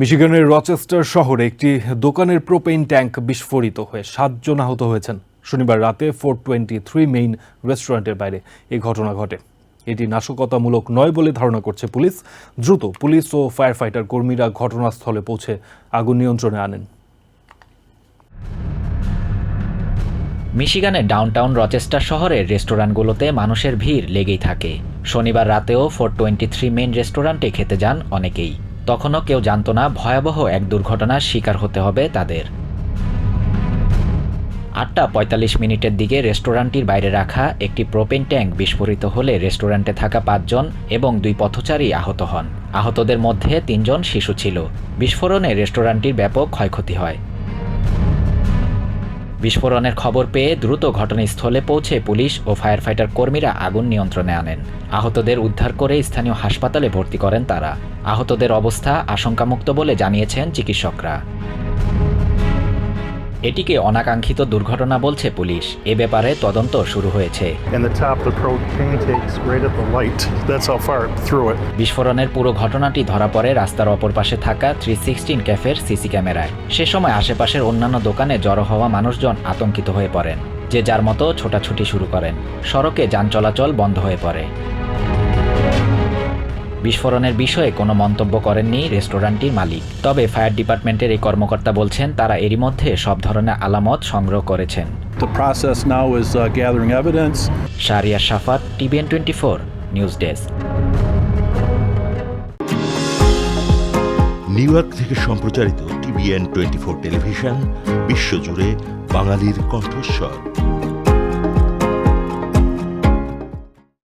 মিশিগানের Rochester শহরে একটি দোকানের প্রোপেইন ট্যাঙ্ক বিস্ফোরিত হয়ে সাতজন আহত হয়েছেন। শনিবার রাতে ফোর টোয়েন্টি থ্রি মেইন রেস্টুরেন্টের বাইরে এই ঘটনা ঘটে। এটি নাশকতামূলক নয় বলে ধারণা করছে পুলিশ। দ্রুত পুলিশ ও ফায়ার ফাইটার কর্মীরা ঘটনাস্থলে পৌঁছে আগুন নিয়ন্ত্রণে আনেন। মিশিগানের ডাউনটাউন রচেস্টার শহরের রেস্টুরেন্টগুলোতে মানুষের ভিড় লেগেই থাকে। শনিবার রাতেও ফোর টোয়েন্টি থ্রি মেইন রেস্টুরেন্টে খেতে যান অনেকেই। তখনও কেউ জানত না ভয়াবহ এক দুর্ঘটনার শিকার হতে হবে তাদের। আটটা পঁয়তাল্লিশ মিনিটের দিকে রেস্টুরেন্টটির বাইরে রাখা একটি প্রোপেন ট্যাঙ্ক বিস্ফোরিত হলে রেস্টুরেন্টে থাকা পাঁচজন এবং দুই পথচারী আহত হন। আহতদের মধ্যে তিনজন শিশু ছিল। বিস্ফোরণে রেস্টুরেন্টটির ব্যাপক ক্ষয়ক্ষতি হয়। বিস্ফোরণের খবর পেয়ে দ্রুত ঘটনাস্থলে পৌঁছে পুলিশ ও ফায়ার ফাইটার কর্মীরা আগুন নিয়ন্ত্রণে আনেন। আহতদের উদ্ধার করে স্থানীয় হাসপাতালে ভর্তি করেন তারা। আহতদের অবস্থা আশঙ্কামুক্ত বলে জানিয়েছেন চিকিৎসকরা। এটিকে অনাকাঙ্ক্ষিত দুর্ঘটনা বলছে পুলিশ। এ ব্যাপারে তদন্ত শুরু হয়েছে. বিস্ফোরণের পুরো ঘটনাটি ধরা পড়ে রাস্তার অপর পাশে থাকা থ্রি সিক্সটিন ক্যাফের সিসি ক্যামেরায়। সে সময় আশেপাশের অন্যান্য দোকানে জড়ো হওয়া মানুষজন আতঙ্কিত হয়ে পড়েন যে যার মতো ছোটাছুটি শুরু করেন। সড়কে যান চলাচল বন্ধ হয়ে পড়ে। বিস্ফোরণের বিষয়ে কোনো মন্তব্য করেননি রেস্টুরেন্টটির মালিক। তবে ফায়ার ডিপার্টমেন্টের এই কর্মকর্তা বলছেন তারা এরই মধ্যে সব ধরনের আলামত সংগ্রহ করেছেন। Is uh, Safat TVN twenty four news desk. New York থেকে সম্প্রচারিত টিভিএন টোয়েন্টি ফোর টেলিভিশন বিশ্বজুড়ে বাঙালির কণ্ঠস্বর।